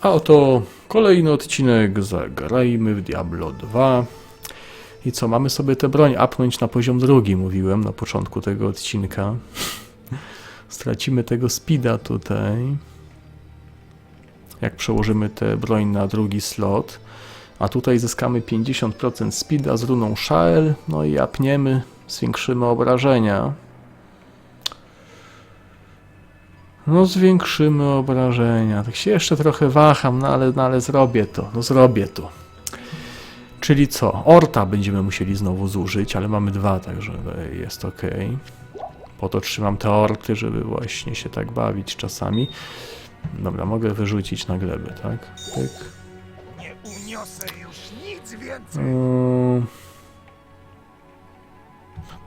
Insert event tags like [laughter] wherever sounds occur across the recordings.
A oto kolejny odcinek Zagrajmy w Diablo 2. I co, mamy sobie tę broń upnąć na poziom drugi, mówiłem na początku tego odcinka. [laughs] Stracimy tego speeda tutaj. Jak przełożymy tę broń na drugi slot. A tutaj zyskamy 50% speeda z runą Shael. No i apniemy, zwiększymy obrażenia. No zwiększymy obrażenia. Tak się jeszcze trochę waham, no ale, no ale zrobię to. No zrobię to. Czyli co? Orta będziemy musieli znowu zużyć, ale mamy dwa, także jest ok. Po to trzymam te orty, żeby właśnie się tak bawić czasami. Dobra, mogę wyrzucić na glebę, tak? Pyk. Nie uniosę już nic więcej. Mm.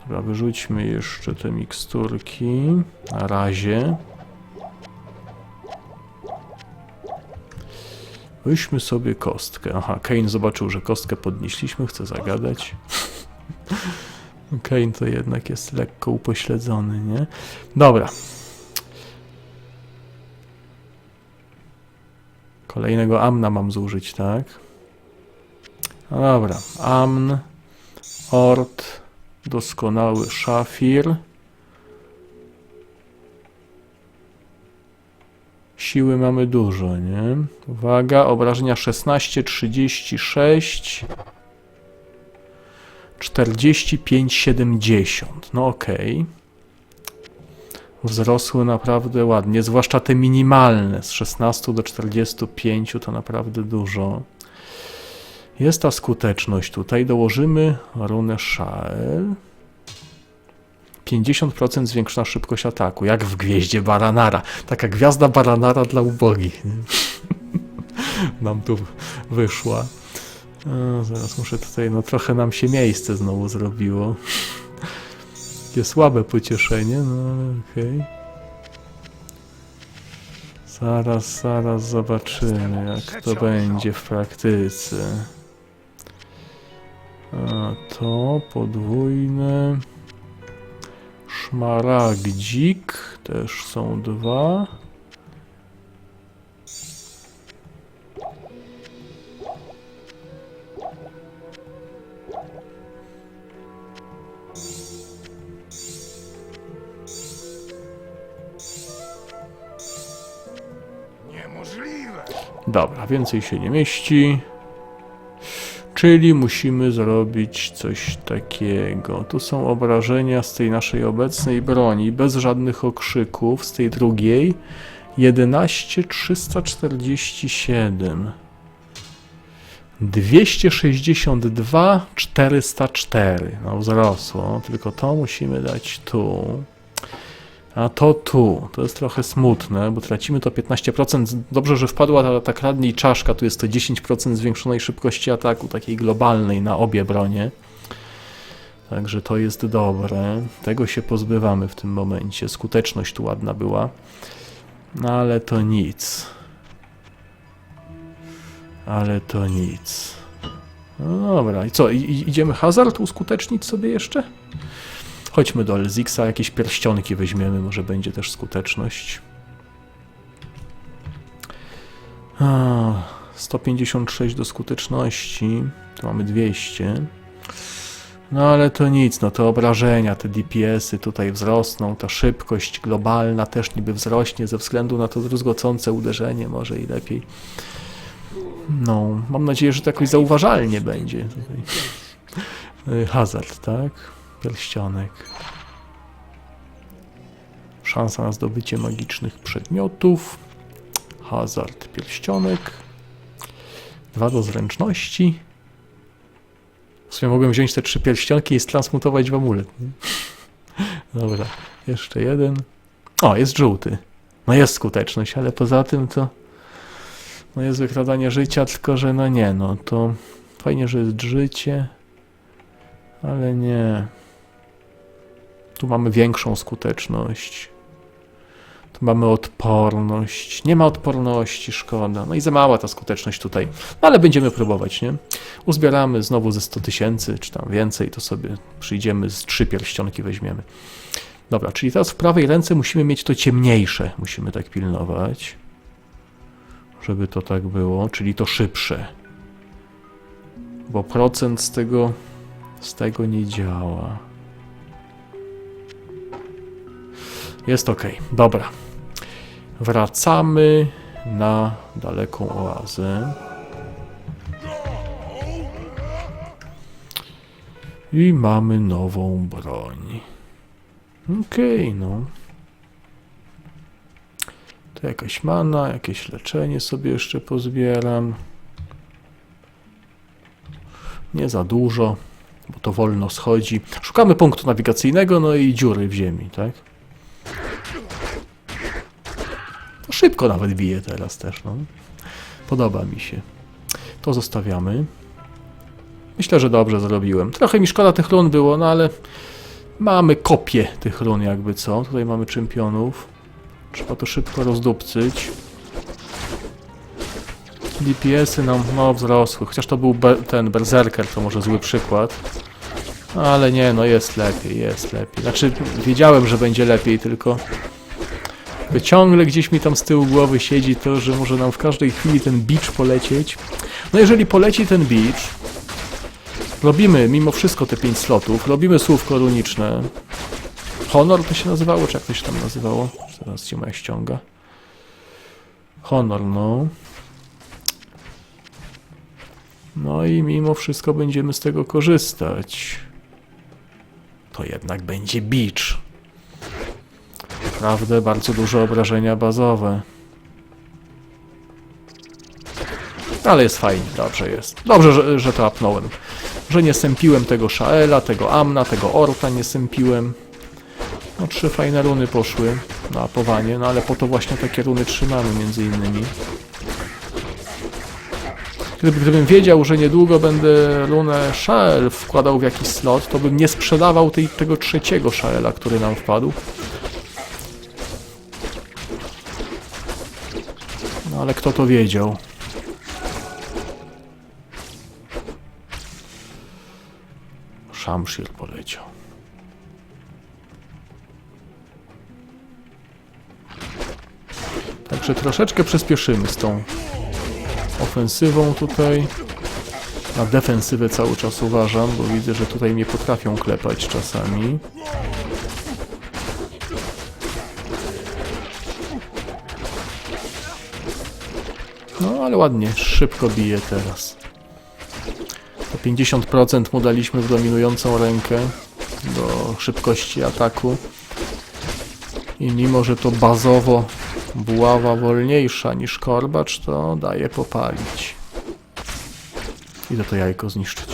Dobra, wyrzućmy jeszcze te miksturki. Na razie. Weźmy sobie kostkę. Aha, Kane zobaczył, że kostkę podnieśliśmy, chce zagadać. [laughs] Kane to jednak jest lekko upośledzony, nie? Dobra. Kolejnego amna mam zużyć, tak? Dobra, Amn, Ort, doskonały Szafir. Siły mamy dużo, nie? Uwaga, obrażenia 16, 36, 45, 70. No okej. Wzrosły naprawdę ładnie, zwłaszcza te minimalne, z 16 do 45 to naprawdę dużo. Jest ta skuteczność tutaj. Dołożymy runę Shael. 50% zwiększona szybkość ataku, jak w gwieździe Baranara. Taka gwiazda Baranara dla ubogich. [laughs] Nam tu wyszła. A, zaraz muszę tutaj, no trochę nam się miejsce znowu zrobiło. Takie słabe pocieszenie, no okej. Zaraz, zaraz zobaczymy, jak to będzie w praktyce. A to podwójne. Szmaragdzik. Też są dwa. Niemożliwe. Dobra, więcej się nie mieści. Czyli musimy zrobić coś takiego. Tu są obrażenia z tej naszej obecnej broni, bez żadnych okrzyków, z tej drugiej. 11 347. 262 404. No wzrosło, tylko to musimy dać tu. A to tu. To jest trochę smutne, bo tracimy to 15%. Dobrze, że wpadła ta, ta kradnij czaszka. Tu jest to 10% zwiększonej szybkości ataku, takiej globalnej na obie bronie. Także to jest dobre. Tego się pozbywamy w tym momencie. Skuteczność tu ładna była. No ale to nic. Ale to nic. No dobra, i co? Idziemy hazard uskutecznić sobie jeszcze? Chodźmy do Elzixa, jakieś pierścionki weźmiemy, może będzie też skuteczność. A, 156 do skuteczności, tu mamy 200. No ale to nic, no te obrażenia, te DPS-y tutaj wzrosną, ta szybkość globalna też niby wzrośnie ze względu na to druzgocące uderzenie, może i lepiej. No, mam nadzieję, że to jakoś zauważalnie będzie. [laughs] Hazard, tak? Pierścionek. Szansa na zdobycie magicznych przedmiotów. Hazard, pierścionek. Dwa do zręczności. W sumie mogłem wziąć te trzy pierścionki i transmutować w amulet. [laughs] Dobra, jeszcze jeden. O, jest żółty. No jest skuteczność, ale poza tym to... No jest wykradanie życia, tylko że no nie, no to... Fajnie, że jest życie. Ale nie. Tu mamy większą skuteczność. Tu mamy odporność. Nie ma odporności, szkoda. No i za mała ta skuteczność tutaj. No ale będziemy próbować, nie? Uzbieramy znowu ze 100 tysięcy, czy tam więcej, to sobie przyjdziemy z trzy pierścionki weźmiemy. Dobra, czyli teraz w prawej ręce musimy mieć to ciemniejsze. Musimy tak pilnować. żeby to tak było, czyli to szybsze. Bo procent z tego z tego nie działa. Jest ok. Dobra. Wracamy na daleką oazę. I mamy nową broń. Okej, no. To jakaś mana, jakieś leczenie sobie jeszcze pozbieram. Nie za dużo, bo to wolno schodzi. Szukamy punktu nawigacyjnego, no i dziury w ziemi, tak? To szybko nawet bije teraz też, no. Podoba mi się. To zostawiamy. Myślę, że dobrze zrobiłem. Trochę mi szkoda tych run było, no ale mamy kopię tych run jakby co. Tutaj mamy czempionów. Trzeba to szybko rozdupcyć. DPS-y nam no, wzrosły, chociaż to był be ten Berserker, to może zły przykład. Ale nie, no jest lepiej, jest lepiej. Znaczy, wiedziałem, że będzie lepiej, tylko tylko ciągle gdzieś mi tam z tyłu głowy siedzi to, że może nam w każdej chwili ten beach polecieć. No jeżeli poleci ten beach, robimy mimo wszystko te 5 slotów, robimy słówko runiczne. Honor to się nazywało, czy jak to się tam nazywało? Zaraz cię moja ściąga. Honor, no. No i mimo wszystko będziemy z tego korzystać. To jednak będzie beach. Naprawdę bardzo duże obrażenia bazowe. Ale jest fajnie, dobrze jest. Dobrze, że, że to apnąłem. Że nie sępiłem tego Shaela, tego Amna, tego Orta nie sępiłem. No trzy fajne runy poszły na apowanie, no ale po to właśnie takie runy trzymamy między innymi. Gdyby, gdybym wiedział, że niedługo będę runę Shael wkładał w jakiś slot, to bym nie sprzedawał tej, tego trzeciego Shaela, który nam wpadł. No ale kto to wiedział? Shamshir poleciał. Także troszeczkę przyspieszymy z tą ofensywą tutaj. Na defensywę cały czas uważam, bo widzę, że tutaj mnie potrafią klepać czasami. No ale ładnie, szybko bije teraz. To 50% mu daliśmy w dominującą rękę do szybkości ataku. I mimo, że to bazowo buława wolniejsza niż korbacz, to daje popalić. Idę to jajko zniszczyć.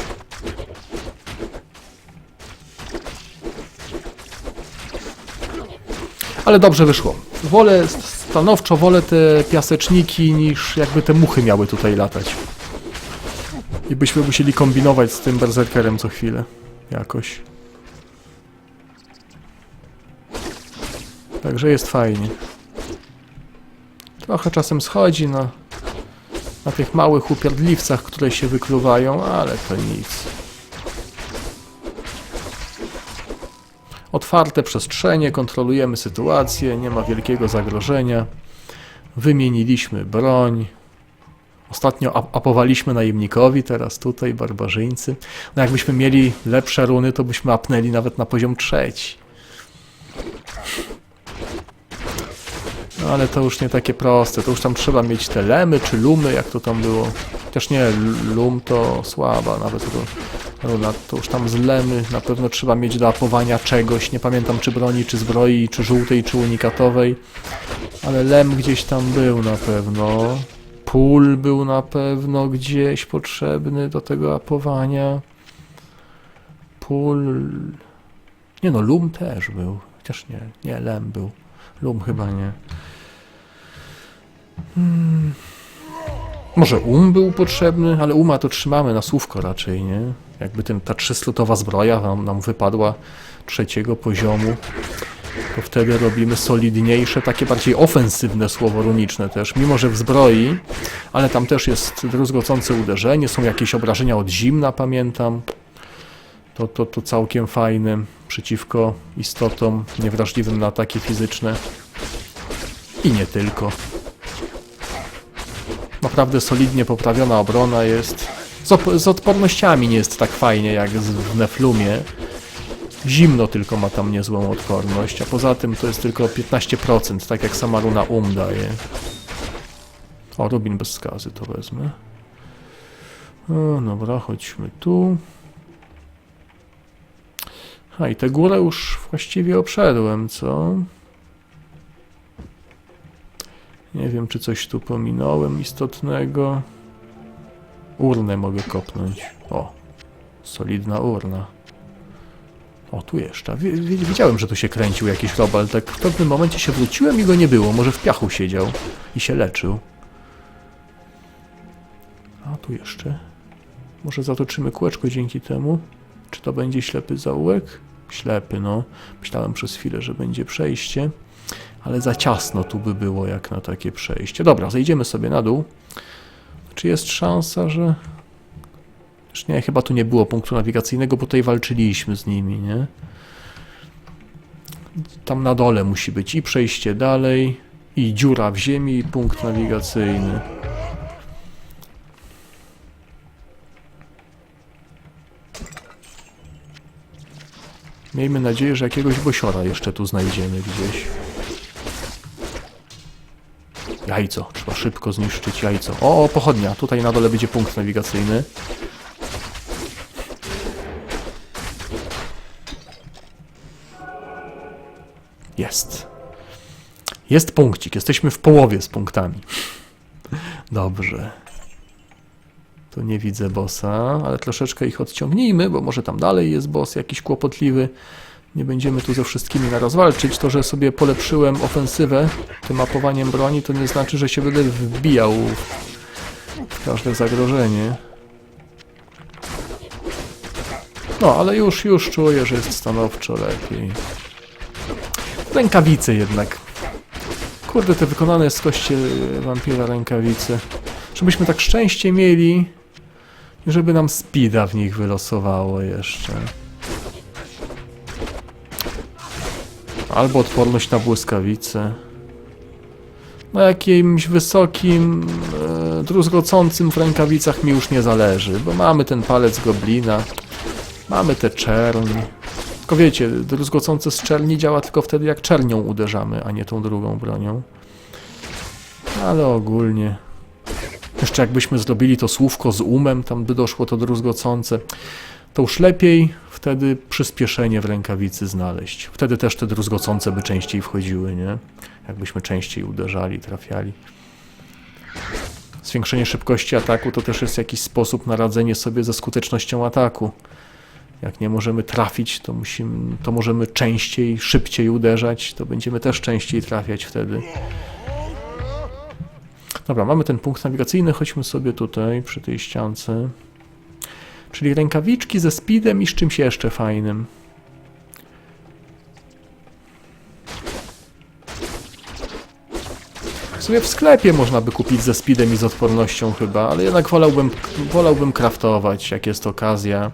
Ale dobrze wyszło. Wolę, stanowczo wolę te piaseczniki niż jakby te muchy miały tutaj latać. I byśmy musieli kombinować z tym berserkerem co chwilę. Jakoś. Także jest fajnie. Trochę czasem schodzi na, na tych małych upierdliwcach, które się wykluwają, ale to nic. Otwarte przestrzenie, kontrolujemy sytuację, nie ma wielkiego zagrożenia. Wymieniliśmy broń. Ostatnio ap- apowaliśmy najemnikowi, teraz tutaj barbarzyńcy. No jakbyśmy mieli lepsze runy, to byśmy apnęli nawet na poziom trzeci. No ale to już nie takie proste, to już tam trzeba mieć te lemy czy lumy, jak to tam było. Chociaż nie, lum to słaba, nawet to runa, to już tam z lemy na pewno trzeba mieć do apowania czegoś, nie pamiętam czy broni, czy zbroi, czy żółtej, czy unikatowej, ale lem gdzieś tam był na pewno. Pól był na pewno gdzieś potrzebny do tego apowania. Pól... Nie no, lum też był. Chociaż nie, nie, lem był. Lum chyba nie. Hmm. Może um był potrzebny, ale uma to trzymamy na słówko raczej, nie? Jakby ten, ta trzyslotowa zbroja nam, nam wypadła trzeciego poziomu, to wtedy robimy solidniejsze, takie bardziej ofensywne słowo runiczne też, mimo że w zbroi, ale tam też jest druzgocące uderzenie, są jakieś obrażenia od zimna, pamiętam. To, to, to całkiem fajne przeciwko istotom niewrażliwym na ataki fizyczne. I nie tylko. Naprawdę solidnie poprawiona obrona jest. Z, op- z odpornościami nie jest tak fajnie jak z- w Neflumie. Zimno tylko ma tam niezłą odporność, a poza tym to jest tylko 15%, tak jak sama runa Um daje. O, Rubin bez skazy to wezmę. O, dobra, chodźmy tu. A i tę górę już właściwie obszedłem, co? Nie wiem, czy coś tu pominąłem istotnego. Urnę mogę kopnąć. O, solidna urna. O, tu jeszcze. Wi- wi- Widziałem, że tu się kręcił jakiś robal. Tak w pewnym momencie się wróciłem i go nie było. Może w piachu siedział i się leczył. A tu jeszcze. Może zatoczymy kółeczko dzięki temu. Czy to będzie ślepy zaułek? Ślepy, no. Myślałem przez chwilę, że będzie przejście. Ale za ciasno tu by było jak na takie przejście. Dobra, zejdziemy sobie na dół. Czy jest szansa, że... Już nie, chyba tu nie było punktu nawigacyjnego, bo tutaj walczyliśmy z nimi, nie? Tam na dole musi być i przejście dalej, i dziura w ziemi, i punkt nawigacyjny. Miejmy nadzieję, że jakiegoś bosiora jeszcze tu znajdziemy gdzieś. Jajco, trzeba szybko zniszczyć jajco. O, pochodnia, tutaj na dole będzie punkt nawigacyjny. Jest. Jest punkcik, jesteśmy w połowie z punktami. Dobrze. Tu nie widzę bossa, ale troszeczkę ich odciągnijmy, bo może tam dalej jest boss jakiś kłopotliwy. Nie będziemy tu ze wszystkimi naraz walczyć. To, że sobie polepszyłem ofensywę tym mapowaniem broni, to nie znaczy, że się będę wbijał w każde zagrożenie. No, ale już, już czuję, że jest stanowczo lepiej. Rękawice jednak. Kurde, te wykonane z kości wampira rękawice. Żebyśmy tak szczęście mieli, żeby nam speeda w nich wylosowało jeszcze. Albo odporność na błyskawice. Na jakimś wysokim, e, druzgocącym w rękawicach mi już nie zależy, bo mamy ten palec goblina, mamy te czerni. Tylko wiecie, druzgocące z czerni działa tylko wtedy, jak czernią uderzamy, a nie tą drugą bronią. Ale ogólnie. Jeszcze jakbyśmy zrobili to słówko z umem, tam by doszło to druzgocące, to już lepiej wtedy przyspieszenie w rękawicy znaleźć. Wtedy też te druzgocące by częściej wchodziły, nie? Jakbyśmy częściej uderzali, trafiali. Zwiększenie szybkości ataku to też jest jakiś sposób na radzenie sobie ze skutecznością ataku. Jak nie możemy trafić, to, musimy, to możemy częściej, szybciej uderzać, to będziemy też częściej trafiać wtedy. Dobra, mamy ten punkt nawigacyjny, chodźmy sobie tutaj przy tej ściance. Czyli rękawiczki ze speedem i z czymś jeszcze fajnym. W sumie w sklepie można by kupić ze speedem i z odpornością chyba, ale jednak wolałbym, wolałbym craftować, jak jest okazja.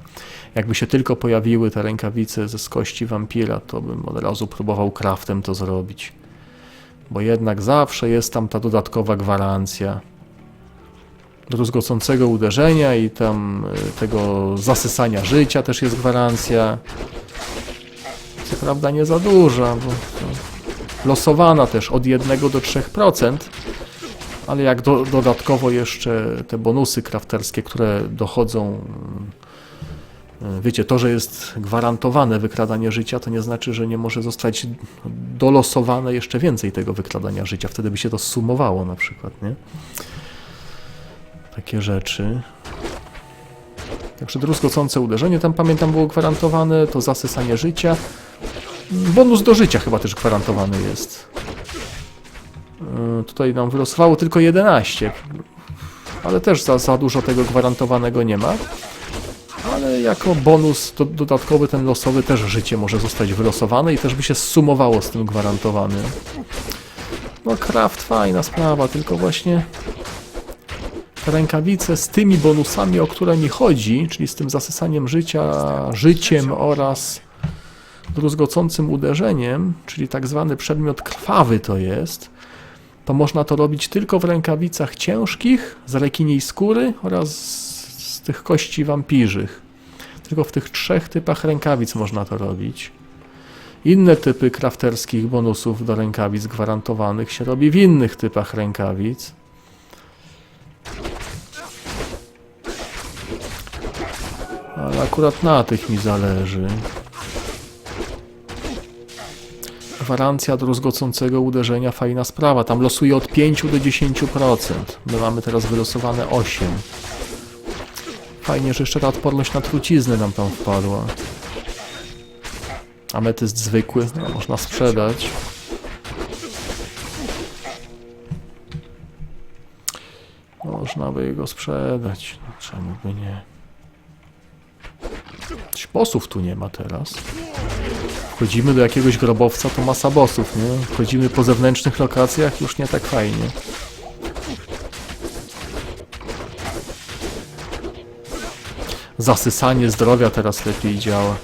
Jakby się tylko pojawiły te rękawice ze z kości wampira, to bym od razu próbował craftem to zrobić. Bo jednak zawsze jest tam ta dodatkowa gwarancja druzgocącego uderzenia i tam y, tego zasysania życia też jest gwarancja. Co prawda nie za duża, bo losowana też od 1 do 3%, ale jak do, dodatkowo jeszcze te bonusy crafterskie, które dochodzą, y, wiecie, to, że jest gwarantowane wykradanie życia, to nie znaczy, że nie może zostać dolosowane jeszcze więcej tego wykradania życia. Wtedy by się to sumowało na przykład, nie? Takie rzeczy. Także druzgocące uderzenie tam pamiętam było gwarantowane, to zasysanie życia. Bonus do życia chyba też gwarantowany jest. Yy, Tutaj nam wylosowało tylko 11, ale też za, za dużo tego gwarantowanego nie ma. Ale jako bonus do, dodatkowy ten losowy też życie może zostać wylosowane i też by się sumowało z tym gwarantowanym. No craft fajna sprawa, tylko właśnie rękawice z tymi bonusami, o które mi chodzi, czyli z tym zasysaniem życia, życiem oraz druzgocącym uderzeniem, czyli tak zwany przedmiot krwawy to jest, to można to robić tylko w rękawicach ciężkich, z rekiniej skóry oraz z, tych kości wampirzych. Tylko w tych trzech typach rękawic można to robić. Inne typy crafterskich bonusów do rękawic gwarantowanych się robi w innych typach rękawic. Ale akurat na tych mi zależy. Gwarancja druzgocącego uderzenia, fajna sprawa. Tam losuje od 5 do 10%. My mamy teraz wylosowane 8. Fajnie, że jeszcze ta odporność na truciznę nam tam wpadła. Ametyst zwykły, no, można sprzedać. Można by go sprzedać. No, czemu by nie? Bossów tu nie ma teraz. Wchodzimy do jakiegoś grobowca, to masa bossów, nie? Wchodzimy po zewnętrznych lokacjach, już nie tak fajnie. Zasysanie zdrowia teraz lepiej działa.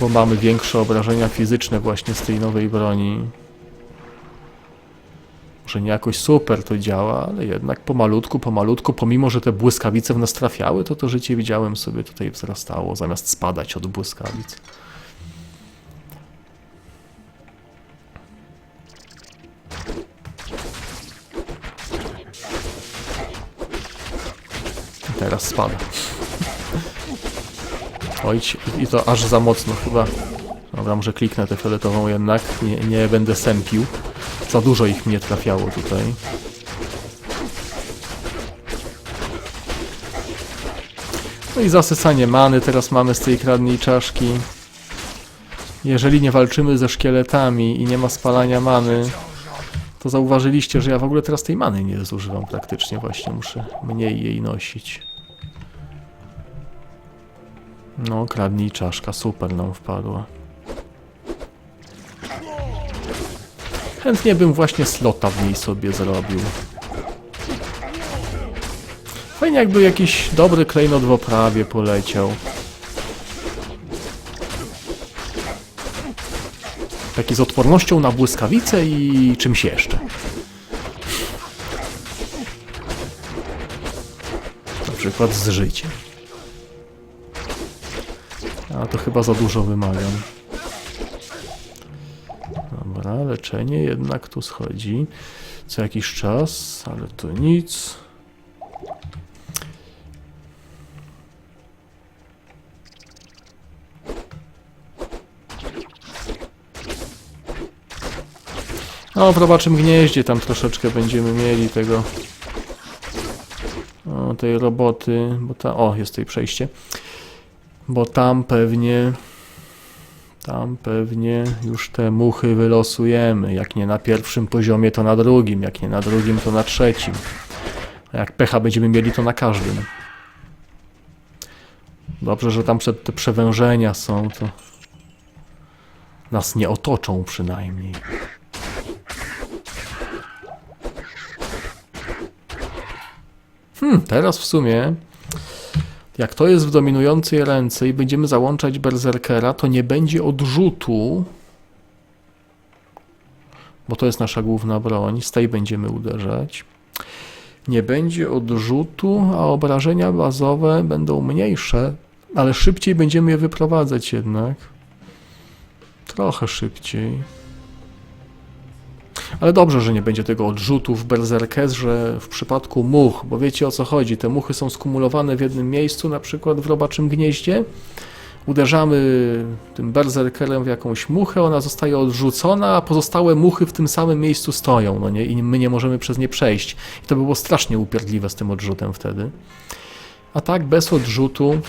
Bo mamy większe obrażenia fizyczne właśnie z tej nowej broni. Może nie jakoś super to działa, ale jednak pomalutku, pomalutku, pomimo, że te błyskawice w nas trafiały, to to życie widziałem sobie tutaj wzrastało, zamiast spadać od błyskawic. Teraz spada. Oj, i to aż za mocno chyba. Dobra, może kliknę tę fioletową jednak, nie, nie będę sępił. Za dużo ich mnie trafiało tutaj. No i zasysanie many teraz mamy z tej kradniej czaszki. Jeżeli nie walczymy ze szkieletami i nie ma spalania many, to zauważyliście, że ja w ogóle teraz tej many nie zużywam praktycznie. Właśnie muszę mniej jej nosić. No, kradnij czaszka, super nam wpadła. Chętnie bym właśnie slota w niej sobie zrobił. Fajnie jakby jakiś dobry klejnot w oprawie poleciał. Taki z odpornością na błyskawice i czymś jeszcze. Na przykład z życiem. A to chyba za dużo wymagam. Leczenie jednak tu schodzi co jakiś czas, ale to nic. No, w robaczym gnieździe tam troszeczkę będziemy mieli tego. O, tej roboty, bo ta. O, jest tutaj przejście. Bo tam pewnie. Tam pewnie już te muchy wylosujemy. Jak nie na pierwszym poziomie, to na drugim. Jak nie na drugim, to na trzecim. A jak pecha będziemy mieli, to na każdym. Dobrze, że tam te przewężenia są, to nas nie otoczą przynajmniej. Hmm, teraz w sumie jak to jest w dominującej ręce i będziemy załączać berserkera, to nie będzie odrzutu, bo to jest nasza główna broń, z tej będziemy uderzać. Nie będzie odrzutu, a obrażenia bazowe będą mniejsze, ale szybciej będziemy je wyprowadzać jednak. Trochę szybciej. Ale dobrze, że nie będzie tego odrzutu w berserkerze w przypadku much, bo wiecie o co chodzi. Te muchy są skumulowane w jednym miejscu, na przykład w robaczym gnieździe. Uderzamy tym berserkerem w jakąś muchę, ona zostaje odrzucona, a pozostałe muchy w tym samym miejscu stoją, no nie? I my nie możemy przez nie przejść. I to by było strasznie upierdliwe z tym odrzutem wtedy. A tak, bez odrzutu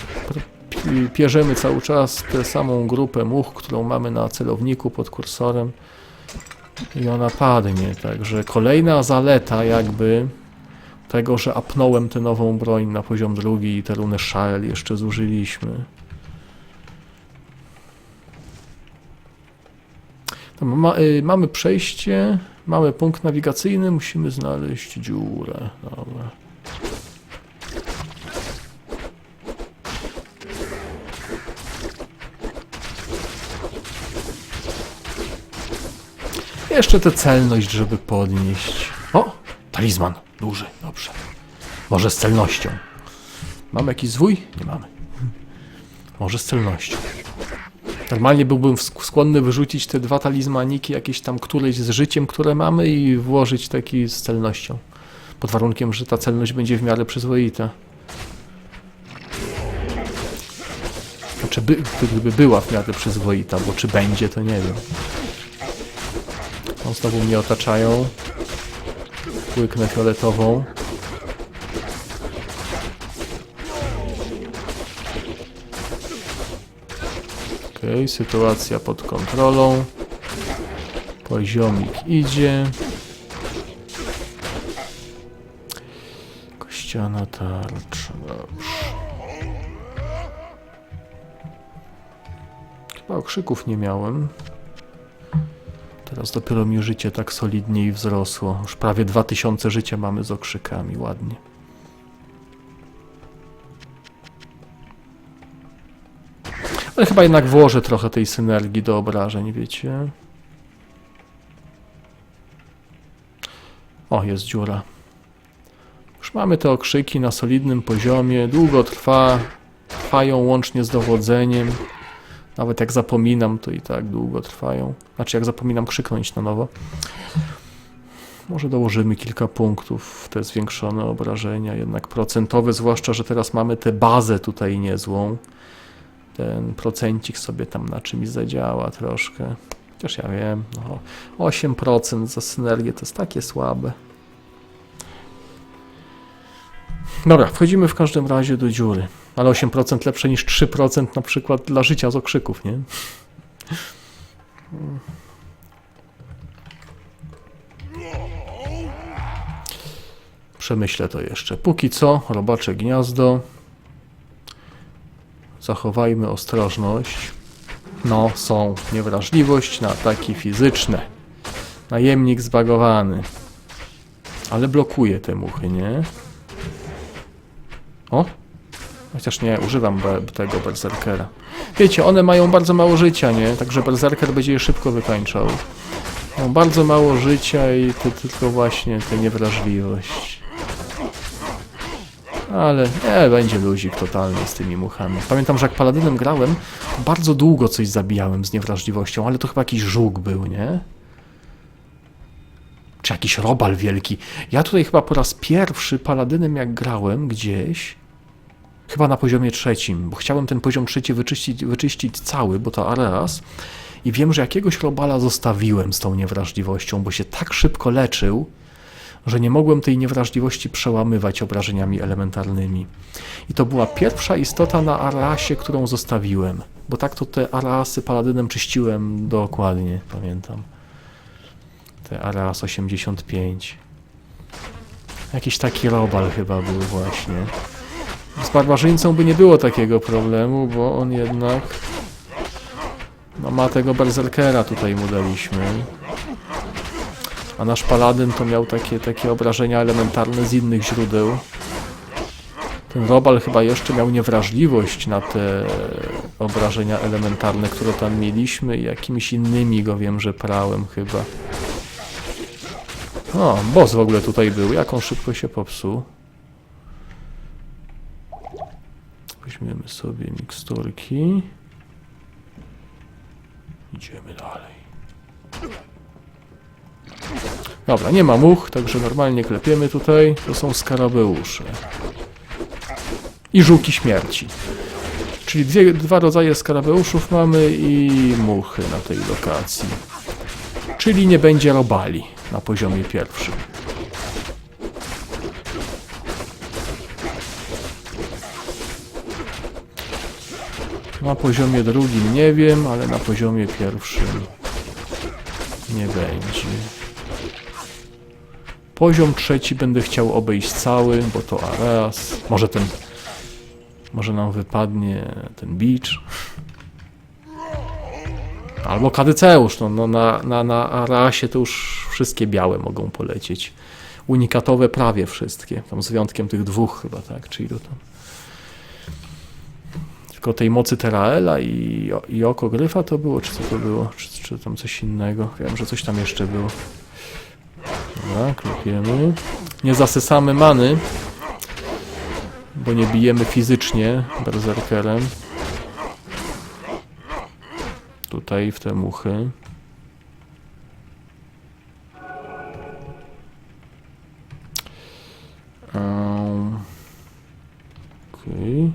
pierzemy cały czas tę samą grupę much, którą mamy na celowniku pod kursorem i ona padnie. Także kolejna zaleta jakby tego, że apnąłem tę nową broń na poziom drugi i tę runę Shael jeszcze zużyliśmy. Ma, y, mamy przejście, mamy punkt nawigacyjny, musimy znaleźć dziurę. Dobra. Jeszcze tę celność, żeby podnieść. O! Talizman. Duży. Dobrze. Może z celnością. Mamy jakiś zwój? Nie mamy. Może z celnością. Normalnie byłbym sk- skłonny wyrzucić te dwa talizmaniki, jakieś tam któreś z życiem, które mamy i włożyć taki z celnością. Pod warunkiem, że ta celność będzie w miarę przyzwoita. Znaczy, by, gdyby była w miarę przyzwoita, bo czy będzie, to nie wiem. O, znowu mnie otaczają. Łyknę fioletową. Okej, sytuacja pod kontrolą. Poziomik idzie. Kościana tarcza, dobrze. Chyba okrzyków nie miałem. Teraz dopiero mi życie tak solidniej wzrosło. Już prawie 2000 życia mamy z okrzykami, ładnie. Ale chyba jednak włożę trochę tej synergii do obrażeń, wiecie? O, jest dziura. Już mamy te okrzyki na solidnym poziomie. Długo trwa. Trwają łącznie z dowodzeniem. Nawet jak zapominam, to i tak długo trwają. Znaczy, jak zapominam krzyknąć na nowo. Może dołożymy kilka punktów w te zwiększone obrażenia, jednak procentowe, zwłaszcza, że teraz mamy tę bazę tutaj niezłą. Ten procencik sobie tam na czymś zadziała troszkę. Chociaż ja wiem, no, 8% za synergię to jest takie słabe. Dobra, wchodzimy w każdym razie do dziury. Ale 8% lepsze niż 3% na przykład dla życia z okrzyków, nie? Przemyślę to jeszcze. Póki co, robacze gniazdo. Zachowajmy ostrożność. No, są niewrażliwość na ataki fizyczne. Najemnik zbagowany. Ale blokuje te muchy, nie? O, Chociaż nie, używam be, tego berserkera. Wiecie, one mają bardzo mało życia, nie? Także berserker będzie je szybko wykańczał. Mają bardzo mało życia i to tylko właśnie tę niewrażliwość. Ale nie, będzie luzik totalny z tymi muchami. Pamiętam, że jak paladynem grałem, bardzo długo coś zabijałem z niewrażliwością, ale to chyba jakiś żółk był, nie? Czy jakiś robal wielki. Ja tutaj chyba po raz pierwszy paladynem jak grałem gdzieś, Chyba na poziomie trzecim, bo chciałem ten poziom trzeci wyczyścić, wyczyścić cały, bo to Areas. I wiem, że jakiegoś robala zostawiłem z tą niewrażliwością, bo się tak szybko leczył, że nie mogłem tej niewrażliwości przełamywać obrażeniami elementarnymi. I to była pierwsza istota na Arasie, którą zostawiłem. Bo tak to te Arasy paladynem czyściłem dokładnie, pamiętam. Te Aras 85. Jakiś taki robal chyba był właśnie. Z barbarzyńcą by nie było takiego problemu, bo on jednak no, ma tego berserkera tutaj mu daliśmy. A nasz paladyn to miał takie, takie obrażenia elementarne z innych źródeł. Ten robal chyba jeszcze miał niewrażliwość na te obrażenia elementarne, które tam mieliśmy i jakimiś innymi go wiem, że prałem chyba. O, boss w ogóle tutaj był, jak on szybko się popsuł. Weźmiemy sobie miksturki. Idziemy dalej. Dobra, nie ma much, także normalnie klepiemy tutaj. To są skarabeusze. I żółki śmierci. Czyli dwie, dwa rodzaje skarabeuszów mamy i muchy na tej lokacji. Czyli nie będzie robali na poziomie pierwszym. Na poziomie drugim nie wiem, ale na poziomie pierwszym nie będzie. Poziom trzeci będę chciał obejść cały, bo to Areas. Może ten. Może nam wypadnie ten Beach. Albo Kadyceusz. No, no na, na, na Areasie to już wszystkie białe mogą polecieć. Unikatowe prawie wszystkie. Tam z wyjątkiem tych dwóch chyba, tak? Czy ilu tam? Tylko tej mocy Teraela i, i oko gryfa to było, czy co to było? Czy, czy tam coś innego? Wiem, że coś tam jeszcze było. Dobra, klepiemy. Nie zasysamy many, bo nie bijemy fizycznie berserkerem. Tutaj w te muchy. Um, Okej.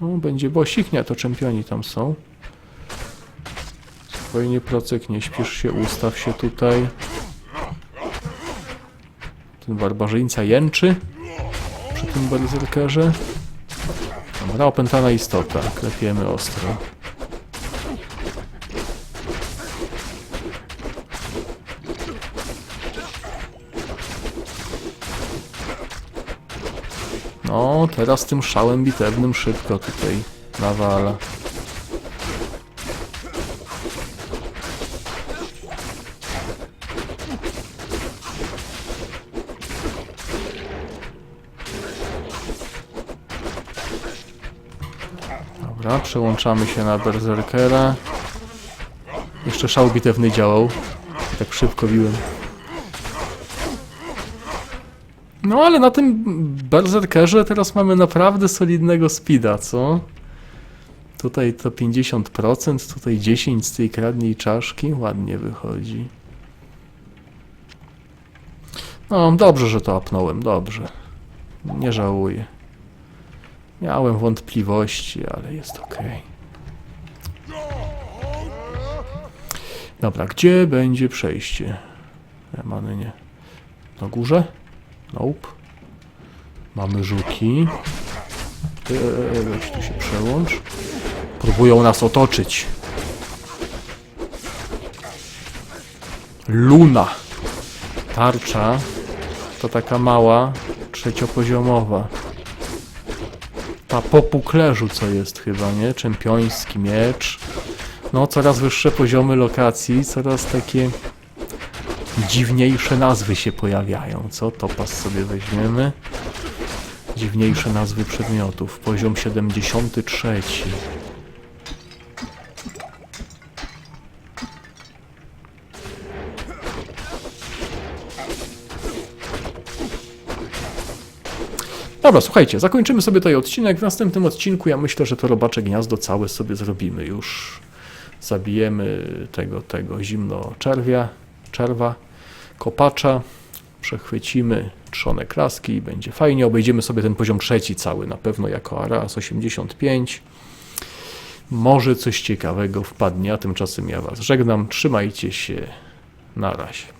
No, będzie bosik, nie, to czempioni tam są. Spokojnie, procek, nie śpiesz się, ustaw się tutaj. Ten barbarzyńca jęczy przy tym berserkerze. Dobra, opętana istota, klepiemy ostro. No, teraz tym szałem bitewnym szybko tutaj nawala. Przełączamy się na berserkera. Jeszcze szał bitewny działał. Tak szybko biłem. No ale na tym berserkerze teraz mamy naprawdę solidnego speeda, co? Tutaj to 50%, tutaj 10 z tej kradniej czaszki. Ładnie wychodzi. No, dobrze, że to apnąłem, dobrze. Nie żałuję. Miałem wątpliwości, ale jest ok. Dobra, gdzie będzie przejście? Emany nie. Na górze? Nope. Mamy żuki. Eee, weź tu się przełącz. Próbują nas otoczyć. Luna. Tarcza to taka mała, trzeciopoziomowa. Ta po puklerzu co jest chyba, nie? Czempioński miecz. No, coraz wyższe poziomy lokacji, coraz takie dziwniejsze nazwy się pojawiają, co? Topas sobie weźmiemy. Dziwniejsze nazwy przedmiotów. Poziom 73. Dobra, słuchajcie, zakończymy sobie tutaj odcinek. W następnym odcinku ja myślę, że to robacze gniazdo całe sobie zrobimy już. Zabijemy tego, tego zimno czerwia, czerwa, kopacza, przechwycimy trzone klaski i będzie fajnie. Obejdziemy sobie ten poziom trzeci cały, na pewno jako Aras 85. Może coś ciekawego wpadnie, a tymczasem ja Was żegnam. Trzymajcie się. Na razie.